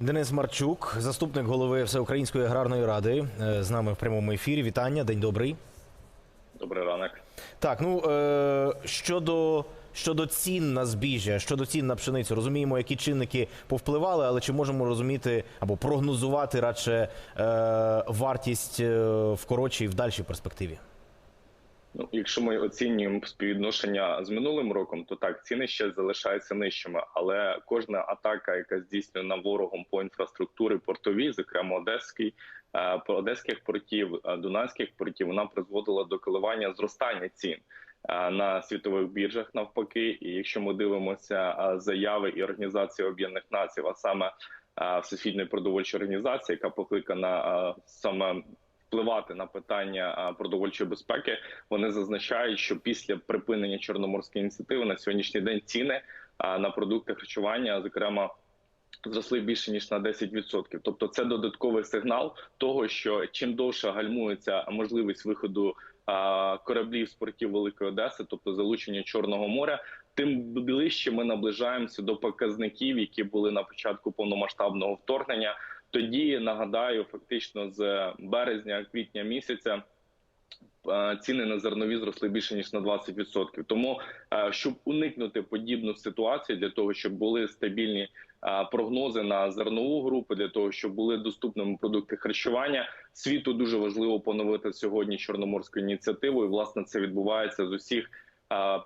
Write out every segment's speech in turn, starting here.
Денис Марчук, заступник голови Всеукраїнської аграрної ради, е, з нами в прямому ефірі. Вітання, день добрий. Добрий ранок. Так, ну е, щодо, щодо цін на збіжжя, щодо цін на пшеницю, розуміємо, які чинники повпливали, але чи можемо розуміти або прогнозувати радше е, вартість в коротшій і в дальшій перспективі? Ну, якщо ми оцінюємо співвідношення з минулим роком, то так ціни ще залишаються нижчими, але кожна атака, яка здійснена ворогом по інфраструктурі портовій, зокрема Одеський, е, по одеських портів, е, дунайських портів, вона призводила до коливання зростання цін е, на світових біржах. Навпаки, і якщо ми дивимося заяви і організації Об'єднаних Націй, а саме Всесвітньої продовольчої організації, яка покликана саме впливати на питання продовольчої безпеки. Вони зазначають, що після припинення чорноморської ініціативи на сьогоднішній день ціни на продукти харчування, зокрема. Зросли більше ніж на 10%. Тобто, це додатковий сигнал того, що чим довше гальмується можливість виходу кораблів з портів Великої Одеси, тобто залучення Чорного моря, тим ближче ми наближаємося до показників, які були на початку повномасштабного вторгнення. Тоді нагадаю, фактично з березня, квітня місяця. е, Ціни на зернові зросли більше ніж на 20%. Тому, е, щоб уникнути подібну ситуацію, для того, щоб були стабільні е, прогнози на зернову групу, для того, щоб були доступними продукти харчування, світу дуже важливо поновити сьогодні чорноморську ініціативу. І власне це відбувається з усіх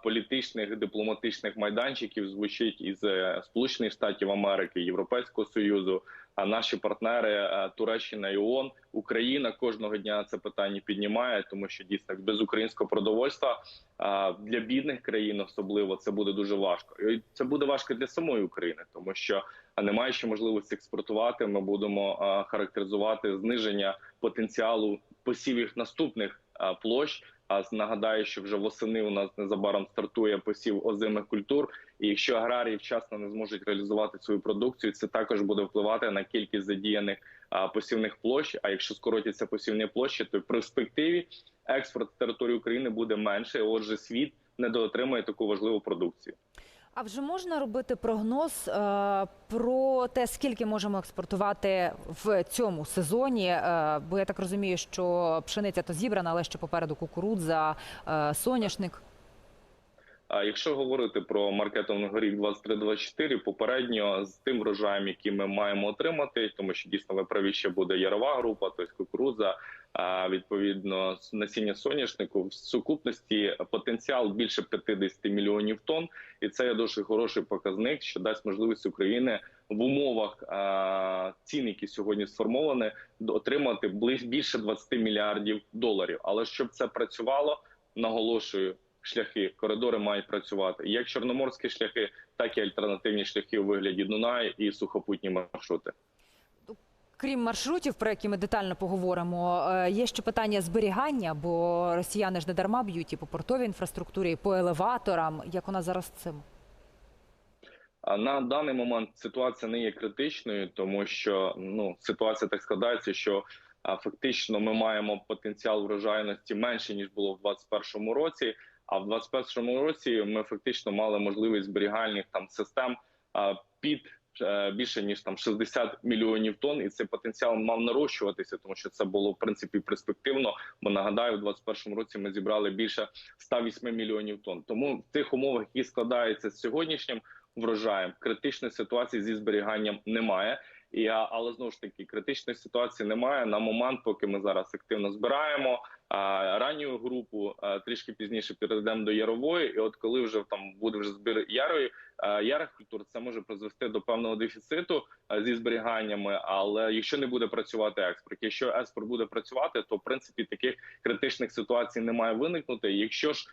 політичних дипломатичних майданчиків. Звучить із е, Сполучених Штатів Америки, Європейського союзу. А наші партнери е, Туреччина і ООН, Україна кожного дня це питання піднімає, тому що дійсно без українського продовольства е, для бідних країн особливо це буде дуже важко. І це буде важко для самої України, тому що не маючи можливості експортувати, ми будемо е, характеризувати зниження потенціалу посівів наступних е, площ. А нагадаю, що вже восени у нас незабаром стартує посів озимих культур. І якщо аграрії вчасно не зможуть реалізувати свою продукцію, це також буде впливати на кількість задіяних посівних площ. А якщо скоротяться посівні площі, то в перспективі експорт території України буде менше. Отже, світ недоотримує таку важливу продукцію. А вже можна робити прогноз е, про те, скільки можемо експортувати в цьому сезоні? Е, бо я так розумію, що пшениця то зібрана, але ще попереду кукурудза, е, соняшник. А якщо говорити про маркетинговий рік 23-24, попередньо з тим врожаєм, який ми маємо отримати, тому що дійсно ви праві ще буде ярова група, тобто кукурудза, відповідно насіння соняшнику в сукупності потенціал більше 50 мільйонів тонн, і це є дуже хороший показник, що дасть можливість України в умовах цін, які сьогодні сформовані, отримати більше 20 мільярдів доларів. Але щоб це працювало, наголошую. Шляхи коридори мають працювати як чорноморські шляхи, так і альтернативні шляхи у вигляді Дунаю і сухопутні маршрути. Крім маршрутів, про які ми детально поговоримо, е, є ще питання зберігання, бо росіяни ж не дарма б'ють і по портовій інфраструктурі, і по елеваторам. Як нас зараз цим? На даний момент ситуація не є критичною, тому що ну ситуація так складається, що фактично ми маємо потенціал врожайності менше ніж було в 2021 році. А в 2021 році ми фактично мали можливість зберігальних там систем під більше ніж там 60 мільйонів тонн, і цей потенціал мав нарощуватися, тому що це було в принципі перспективно. Бо нагадаю, в 2021 році ми зібрали більше 108 мільйонів тонн. Тому в тих умовах, які складаються з сьогоднішнім врожаєм, критичної ситуації зі зберіганням немає. І але знову ж таки критичної ситуації немає на момент, поки ми зараз активно збираємо ранню групу. Трішки пізніше перейдемо до ярової. І от коли вже там буде вже збір ярої ярих культур, це може призвести до певного дефіциту зі зберіганнями. Але якщо не буде працювати експорт, якщо експорт буде працювати, то в принципі таких критичних ситуацій не має виникнути. Якщо ж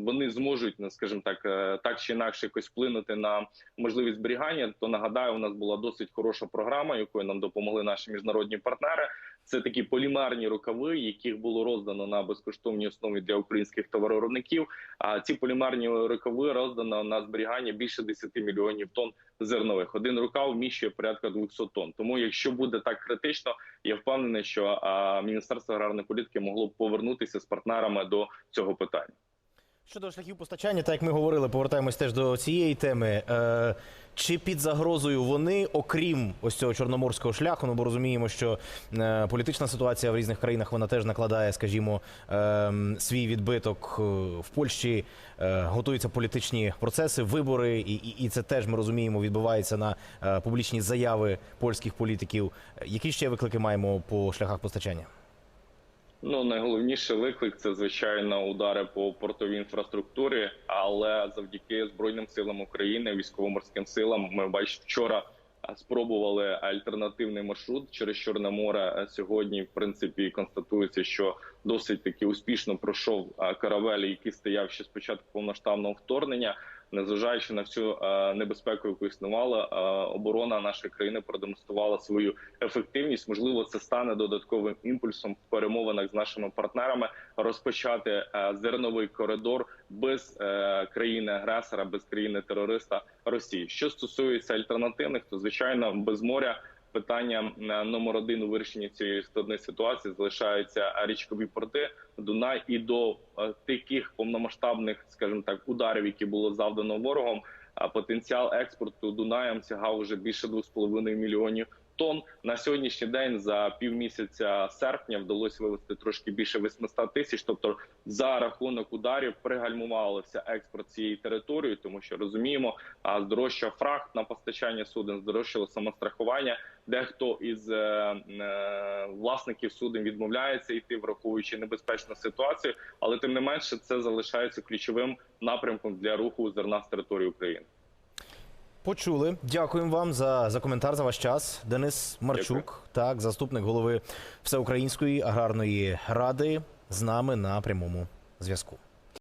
вони зможуть, ну, скажімо так, е, так чи інакше якось вплинути на можливість зберігання. То нагадаю, у нас була досить хороша програма, якою нам допомогли наші міжнародні партнери. Це такі полімерні рукави, яких було роздано на безкоштовній основі для українських товаровиробників. А ці полімерні рукави роздано на зберігання більше 10 мільйонів тонн зернових. Один рукав вміщує порядка 200 тонн. Тому, якщо буде так критично, я впевнений, що міністерство аграрної політики могло б повернутися з партнерами до цього питання. Щодо шляхів постачання, так як ми говорили, повертаємось теж до цієї теми. Е, чи під загрозою вони, окрім ось цього чорноморського шляху, ну бо розуміємо, що е, політична ситуація в різних країнах вона теж накладає, скажімо, е, свій відбиток е, в Польщі. Е, готуються політичні процеси, вибори, і, і, і це теж ми розуміємо, відбувається на е, публічні заяви польських політиків. Які ще виклики маємо по шляхах постачання? Ну найголовніший виклик це звичайно удари по портовій інфраструктурі, але завдяки збройним силам України, військово-морським силам, ми бачимо вчора. Спробували альтернативний маршрут через Чорне море. Сьогодні, в принципі, констатується, що досить таки успішно пройшов каравель, який стояв ще з початку повноштабного вторгнення. Незважаючи на всю е, небезпеку, яку існувала, е, оборона нашої країни продемонструвала свою ефективність. Можливо, це стане додатковим імпульсом в перемовинах з нашими партнерами розпочати е, зерновий коридор без країни-агресора, без країни-терориста Росії. Що стосується альтернативних, то звичайно без моря. Питання номер один у вирішенні цієї складної ситуації залишаються річкові порти Дунай і до е, таких повномасштабних, скажімо так, ударів, які було завдано ворогом. а потенціал експорту Дунаєм сягав вже більше 2,5 мільйонів тонн. На сьогоднішній день за півмісяця серпня вдалося вивезти трошки більше 800 тисяч. Тобто, за рахунок ударів пригальмувався експорт цієї території, тому що розуміємо, а здорожчав фрахт на постачання суден, здорожчало самострахування. Дехто із е, е, власників суден відмовляється йти, враховуючи небезпечну ситуацію, але тим не менше це залишається ключовим напрямком для руху зерна з території України. Почули. Дякуємо вам за, за коментар, за ваш час. Денис Марчук, Дякую. так, заступник голови Всеукраїнської аграрної ради, з нами на прямому зв'язку.